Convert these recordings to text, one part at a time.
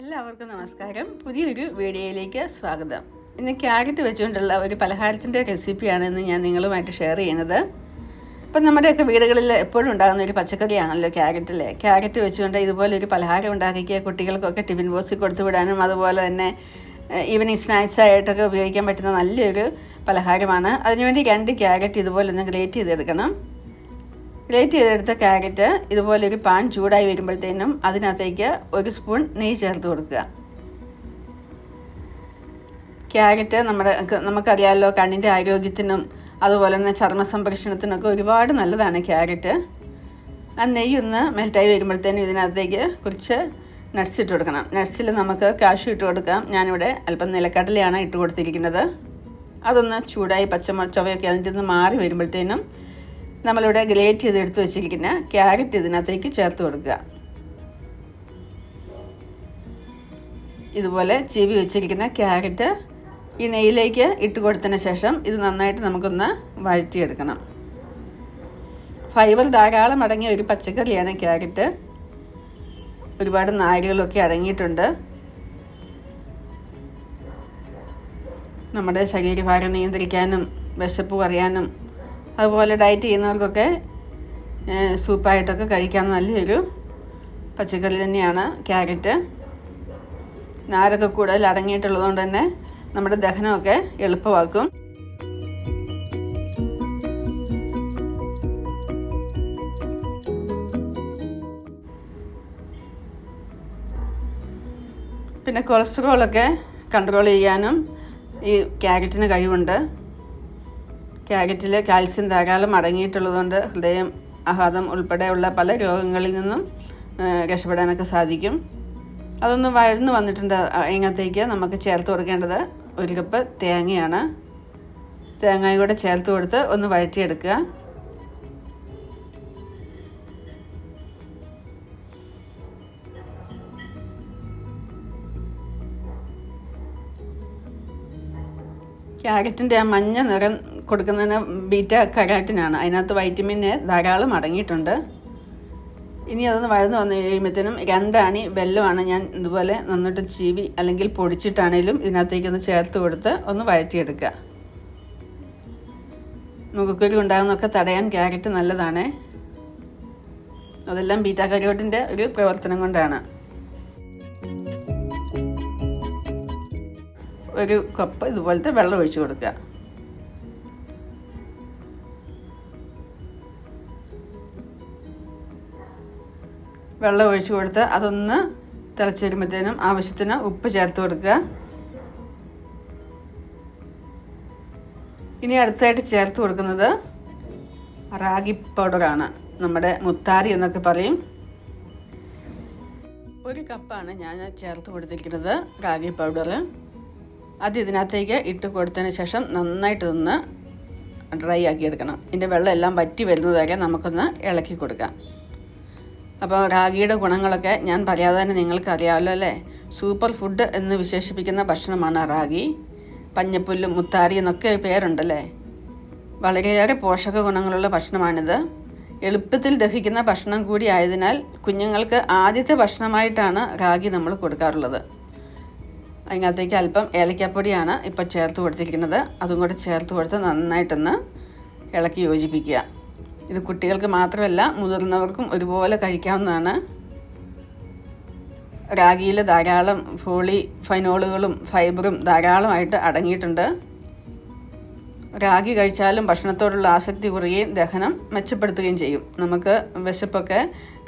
എല്ലാവർക്കും നമസ്കാരം. പുതിയൊരു വീഡിയോയിലേക്ക് സ്വാഗതം. ഇന്ന് ക്യാരറ്റ് വെച്ചുകൊണ്ടുള്ള ഒരു പലഹാരത്തിന്റെ റെസിപ്പിയാണ് ഇന്ന് ഞാൻ നിങ്ങളുമായിട്ട് ഷെയർ ചെയ്യുന്നത്. ഇപ്പം നമ്മുടെയൊക്കെ വീടുകളിൽ എപ്പോഴും ഉണ്ടാകുന്ന ഒരു പച്ചക്കറിയാണല്ലോ ക്യാരറ്റ് അല്ലേ ക്യാരറ്റ് വെച്ചുകൊണ്ട് ഇതുപോലെ ഒരു പലഹാരം ഉണ്ടാക്കിയ കുട്ടികൾക്കൊക്കെ ടിഫിൻ ബോക്സിൽ കൊടുത്തു വിടാനും അതുപോലെ തന്നെ ഈവനിങ് സ്നാക്സ് ആയിട്ടൊക്കെ ഉപയോഗിക്കാൻ പറ്റുന്ന നല്ലൊരു പലഹാരമാണ്. അതിനുവേണ്ടി രണ്ട് ക്യാരറ്റ് ഇതുപോലെ ഒന്ന് ഗ്രേറ്റ് ചെയ്തെടുക്കണം. ഗ്രേറ്റ് ചെയ്തെടുത്ത ക്യാരറ്റ് ഇതുപോലെ ഒരു പാൻ ചൂടായി വരുമ്പോഴത്തേനും അതിനകത്തേക്ക് ഒരു സ്പൂൺ നെയ്യ് ചേർത്ത് കൊടുക്കുക. ക്യാരറ്റ് നമ്മുടെ നമുക്കറിയാമല്ലോ കണ്ണിന്റെ ആരോഗ്യത്തിനും അതുപോലെ തന്നെ ചർമ്മ സംരക്ഷണത്തിനൊക്കെ ഒരുപാട് നല്ലതാണ് ക്യാരറ്റ് ആ നെയ്യ് ഒന്ന് മെൽറ്റായി വരുമ്പോഴത്തേനും ഇതിനകത്തേക്ക് കുറച്ച് നട്ട്സ് ഇട്ട് കൊടുക്കണം. നട്ട്സിൽ നമുക്ക് കാശു ഇട്ട് കൊടുക്കാം. ഞാനിവിടെ അല്പം നിലക്കടലയാണ് ഇട്ട് കൊടുത്തിരിക്കുന്നത്. അതൊന്ന് ചൂടായി പച്ചമ ചുവയൊക്കെ അതിന്റെ ഒന്ന് മാറി വരുമ്പോഴത്തേനും നമ്മളിവിടെ ഗ്രേറ്റ് ചെയ്ത് എടുത്തു വെച്ചിരിക്കുന്ന ക്യാരറ്റ് ഇതിനകത്തേക്ക് ചേർത്ത് കൊടുക്കുക. ഇതുപോലെ ചീവി വെച്ചിരിക്കുന്ന ക്യാരറ്റ് ഈ നെയ്യിലേക്ക് ഇട്ട് കൊടുത്തതിന് ശേഷം ഇത് നന്നായിട്ട് നമുക്കൊന്ന് വഴറ്റിയെടുക്കണം. ഫൈബർ ധാരാളം അടങ്ങിയ ഒരു പച്ചക്കറിയാണ് ക്യാരറ്റ്. ഒരുപാട് നാരുകളൊക്കെ അടങ്ങിയിട്ടുണ്ട്. നമ്മുടെ ശരീരഭാരം നിയന്ത്രിക്കാനും വിശപ്പ് കുറയാനും അതുപോലെ ഡയറ്റ് ചെയ്യുന്നവർക്കൊക്കെ സൂപ്പായിട്ടൊക്കെ കഴിക്കാൻ നല്ലൊരു പച്ചക്കറി തന്നെയാണ് ക്യാരറ്റ്. നാരൊക്കെ കൂടുതൽ അടങ്ങിയിട്ടുള്ളതുകൊണ്ട് തന്നെ നമ്മുടെ ദഹനമൊക്കെ എളുപ്പമാക്കും. പിന്നെ കൊളസ്ട്രോളൊക്കെ കൺട്രോൾ ചെയ്യാനും ഈ ക്യാരറ്റിന് കഴിവുണ്ട്. ക്യാരറ്റിൽ കാൽസ്യം ധാരാളം അടങ്ങിയിട്ടുള്ളതുകൊണ്ട് ഹൃദയം ആഹാദം ഉൾപ്പെടെയുള്ള പല രോഗങ്ങളിൽ നിന്നും രക്ഷപ്പെടാനൊക്കെ സാധിക്കും. അതൊന്ന് വഴന്ന് വന്നിട്ടുണ്ട് അതിനകത്തേക്ക് നമുക്ക് ചേർത്ത് കൊടുക്കേണ്ടത് ഒരു കപ്പ് തേങ്ങയാണ്. തേങ്ങയും കൂടെ ചേർത്ത് കൊടുത്ത് ഒന്ന് വഴറ്റിയെടുക്കുക. ക്യാരറ്റിന്റെ ആ മഞ്ഞ നിറം കൊടുക്കുന്നതിന് ബീറ്റ കരാറ്റിനാണ് അതിനകത്ത് വൈറ്റമിൻ എ ധാരാളം അടങ്ങിയിട്ടുണ്ട്. ഇനി അതൊന്ന് വഴന്ന് വന്നു കഴിയുമ്പോഴത്തേനും രണ്ടാണി വെല്ലമാണ് ഞാൻ ഇതുപോലെ നന്നിട്ട് ചീവി അല്ലെങ്കിൽ പൊടിച്ചിട്ടാണേലും ഇതിനകത്തേക്കൊന്ന് ചേർത്ത് കൊടുത്ത് ഒന്ന് വഴറ്റിയെടുക്കുക. മുഖക്കുരു ഉണ്ടാകുന്നൊക്കെ തടയാൻ ക്യാരറ്റ് നല്ലതാണ്. അതെല്ലാം ബീറ്റാ കരോട്ടിന്റെ ഒരു പ്രവർത്തനം കൊണ്ടാണ്. ഒരു കപ്പ് ഇതുപോലത്തെ വെള്ളം ഒഴിച്ചു കൊടുക്കുക. വെള്ളം ഒഴിച്ച് കൊടുത്ത് അതൊന്ന് തിളച്ച് വരുമ്പോഴത്തേനും ആവശ്യത്തിന് ഉപ്പ് ചേർത്ത് കൊടുക്കുക. ഇനി അടുത്തായിട്ട് ചേർത്ത് കൊടുക്കുന്നത് റാഗി പൗഡറാണ്. നമ്മുടെ മുത്താരി എന്നൊക്കെ പറയും. ഒരു കപ്പാണ് ഞാൻ ചേർത്ത് കൊടുത്തിരിക്കുന്നത് റാഗി പൗഡർ. അത് ഇതിനകത്തേക്ക് ഇട്ട് കൊടുത്തതിന് ശേഷം നന്നായിട്ടൊന്ന് ഡ്രൈ ആക്കി എടുക്കണം ഇതിന്റെ വെള്ളം എല്ലാം വറ്റി വരുന്നത് വരെ നമുക്കൊന്ന് ഇളക്കി കൊടുക്കാം. അപ്പോൾ റാഗിയുടെ ഗുണങ്ങളൊക്കെ ഞാൻ പറയാതെ തന്നെ നിങ്ങൾക്ക് അറിയാമല്ലോ അല്ലേ? സൂപ്പർ ഫുഡ് എന്ന് വിശേഷിപ്പിക്കുന്ന ഭക്ഷണമാണ് റാഗി. പഞ്ഞപ്പുല്ലും മുത്താരി എന്നൊക്കെ പേരുണ്ടല്ലേ? വളരെയേറെ പോഷക ഗുണങ്ങളുള്ള ഭക്ഷണമാണിത്. എളുപ്പത്തിൽ ദഹിക്കുന്ന ഭക്ഷണം കൂടി ആയതിനാൽ കുഞ്ഞുങ്ങൾക്ക് ആദ്യത്തെ ഭക്ഷണമായിട്ടാണ് റാഗി നമ്മൾ കൊടുക്കാറുള്ളത്. അതിനകത്തേക്ക് അല്പം ഏലക്കാപ്പൊടിയാണ് ഇപ്പോൾ ചേർത്ത് കൊടുത്തിരിക്കുന്നത്. അതും കൂടെ ചേർത്ത് കൊടുത്ത് നന്നായിട്ടൊന്ന് ഇളക്കി യോജിപ്പിക്കുക. ഇത് കുട്ടികൾക്ക് മാത്രമല്ല മുതിർന്നവർക്കും ഒരുപോലെ കഴിക്കാവുന്നതാണ്. റാഗിയിൽ ധാരാളം ഫോളി ഫൈനോളുകളും ഫൈബറും ധാരാളമായിട്ട് അടങ്ങിയിട്ടുണ്ട്. റാഗി കഴിച്ചാലും ഭക്ഷണത്തോടുള്ള ആസക്തി കുറയുകയും ദഹനം മെച്ചപ്പെടുത്തുകയും ചെയ്യും. നമുക്ക് വിശപ്പൊക്കെ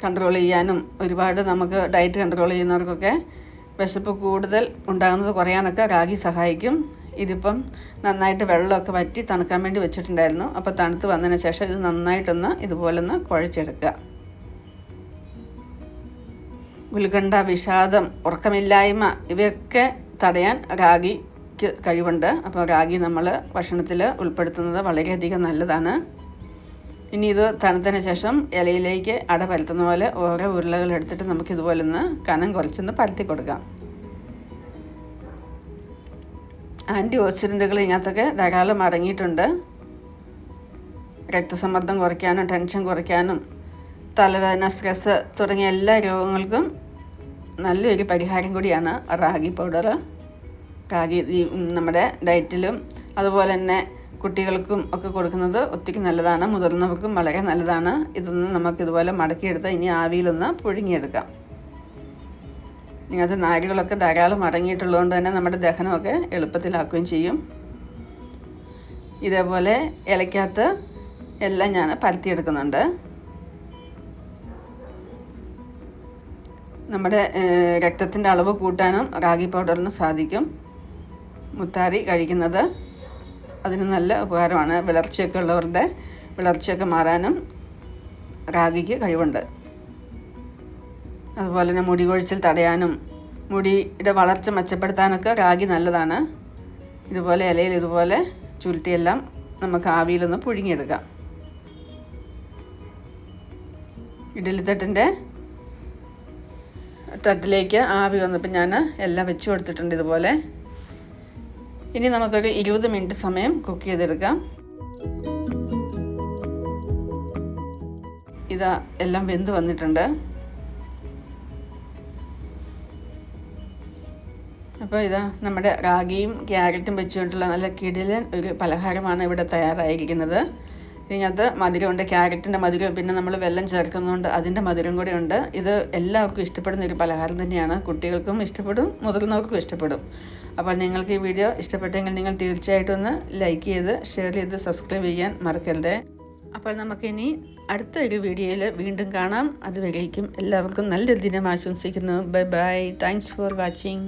കൺട്രോൾ ചെയ്യാനും ഒരുപാട് നമുക്ക് ഡയറ്റ് കൺട്രോൾ ചെയ്യുന്നവർക്കൊക്കെ വിശപ്പ് കൂടുതൽ ഉണ്ടാകുന്നത് കുറയാനൊക്കെ റാഗി സഹായിക്കും. ഇതിപ്പം നന്നായിട്ട് വെള്ളമൊക്കെ വറ്റി തണുക്കാൻ വേണ്ടി വെച്ചിട്ടുണ്ടായിരുന്നു. അപ്പോൾ തണുത്ത് വന്നതിന് ശേഷം ഇത് നന്നായിട്ടൊന്ന് ഇതുപോലൊന്ന് കുഴച്ചെടുക്കുക. ഉത്കണ്ഠ വിഷാദം ഉറക്കമില്ലായ്മ ഇവയൊക്കെ തടയാൻ റാഗിക്ക് കഴിവുണ്ട്. അപ്പോൾ റാഗി നമ്മൾ ഭക്ഷണത്തിൽ ഉൾപ്പെടുത്തുന്നത് വളരെയധികം നല്ലതാണ്. ഇനി ഇത് തണുത്തതിന് ശേഷം ഇലയിലേക്ക് അട പരത്തുന്ന പോലെ ഓരോ ഉരുളകൾ എടുത്തിട്ട് നമുക്ക് ഇതുപോലെ ഒന്ന് കനം കുറച്ചൊന്ന് പരത്തി കൊടുക്കാം. ആന്റി ഓക്സിഡന്റുകൾ ഇതിനകത്തൊക്കെ ധാരാളം അടങ്ങിയിട്ടുണ്ട്. രക്തസമ്മർദ്ദം കുറയ്ക്കാനും ടെൻഷൻ കുറയ്ക്കാനും തലവേദന സ്ട്രെസ് തുടങ്ങിയ എല്ലാ രോഗങ്ങൾക്കും നല്ലൊരു പരിഹാരം കൂടിയാണ് റാഗി പൗഡർ റാഗി നമ്മുടെ ഡയറ്റിലും അതുപോലെ തന്നെ കുട്ടികൾക്കും ഒക്കെ കൊടുക്കുന്നത് ഒത്തിരി നല്ലതാണ്. മുതിർന്നവർക്കും വളരെ നല്ലതാണ്. ഇതൊന്ന് നമുക്കിതുപോലെ മടക്കിയെടുത്ത് ഇനി ആവിയിലൊന്ന് പുഴുങ്ങിയെടുക്കാം. ഇങ്ങനത്തെ നാരുകളൊക്കെ ധാരാളം അടങ്ങിയിട്ടുള്ളതുകൊണ്ട് തന്നെ നമ്മുടെ ദഹനമൊക്കെ എളുപ്പത്തിലാക്കുകയും ചെയ്യും. ഇതേപോലെ ഇലക്കകത്ത് എല്ലാം ഞാൻ പരത്തിയെടുക്കുന്നുണ്ട്. നമ്മുടെ രക്തത്തിന്റെ അളവ് കൂട്ടാനും റാഗി പൗഡറിന് സാധിക്കും. മുത്താരി കഴിക്കുന്നത് അതിന് നല്ല ഉപകാരമാണ്. വിളർച്ചയൊക്കെ ഉള്ളവരുടെ വിളർച്ചയൊക്കെ മാറാനും റാഗിക്ക് കഴിവുണ്ട്. അതുപോലെ തന്നെ മുടി കൊഴിച്ചിൽ തടയാനും മുടിയുടെ വളർച്ച മെച്ചപ്പെടുത്താനൊക്കെ റാഗി നല്ലതാണ്. ഇതുപോലെ ഇലയിൽ ഇതുപോലെ ചുരുട്ടിയെല്ലാം നമുക്ക് ആവിയിലൊന്ന് പുഴുങ്ങിയെടുക്കാം. ഇഡലിത്തട്ടിന്റെ തട്ടിലേക്ക് ആവി വന്നപ്പോൾ ഞാൻ എല്ലാം വെച്ച് കൊടുത്തിട്ടുണ്ട് ഇതുപോലെ. ഇനി നമുക്കൊരു ഇരുപത് മിനിറ്റ് സമയം കുക്ക് ചെയ്തെടുക്കാം. ഇതാ എല്ലാം വെന്ത് വന്നിട്ടുണ്ട്. അപ്പോൾ ഇതാ നമ്മുടെ റാഗിയും ക്യാരറ്റും വെച്ചുകൊണ്ടുള്ള നല്ല കിടിലൻ ഒരു പലഹാരമാണ് ഇവിടെ തയ്യാറായിരിക്കുന്നത്. ഇതിനകത്ത് മധുരമുണ്ട് ക്യാരറ്റിന്റെ മധുരം പിന്നെ നമ്മൾ വെള്ളം ചേർക്കുന്നതുകൊണ്ട് അതിന്റെ മധുരം കൂടെ ഉണ്ട്. ഇത് എല്ലാവർക്കും ഇഷ്ടപ്പെടുന്ന ഒരു പലഹാരം തന്നെയാണ്. കുട്ടികൾക്കും ഇഷ്ടപ്പെടും മുതിർന്നവർക്കും ഇഷ്ടപ്പെടും. അപ്പോൾ നിങ്ങൾക്ക് ഈ വീഡിയോ ഇഷ്ടപ്പെട്ടെങ്കിൽ നിങ്ങൾ തീർച്ചയായിട്ടും ഒന്ന് ലൈക്ക് ചെയ്ത് ഷെയർ ചെയ്ത് സബ്സ്ക്രൈബ് ചെയ്യാൻ മറക്കരുത്. അപ്പോൾ നമുക്കിനി അടുത്ത ഒരു വീഡിയോയിൽ വീണ്ടും കാണാം. അതുവരേക്കും എല്ലാവർക്കും നല്ലൊരു ദിനം ആശംസിക്കുന്നു. Bye bye. Thanks for watching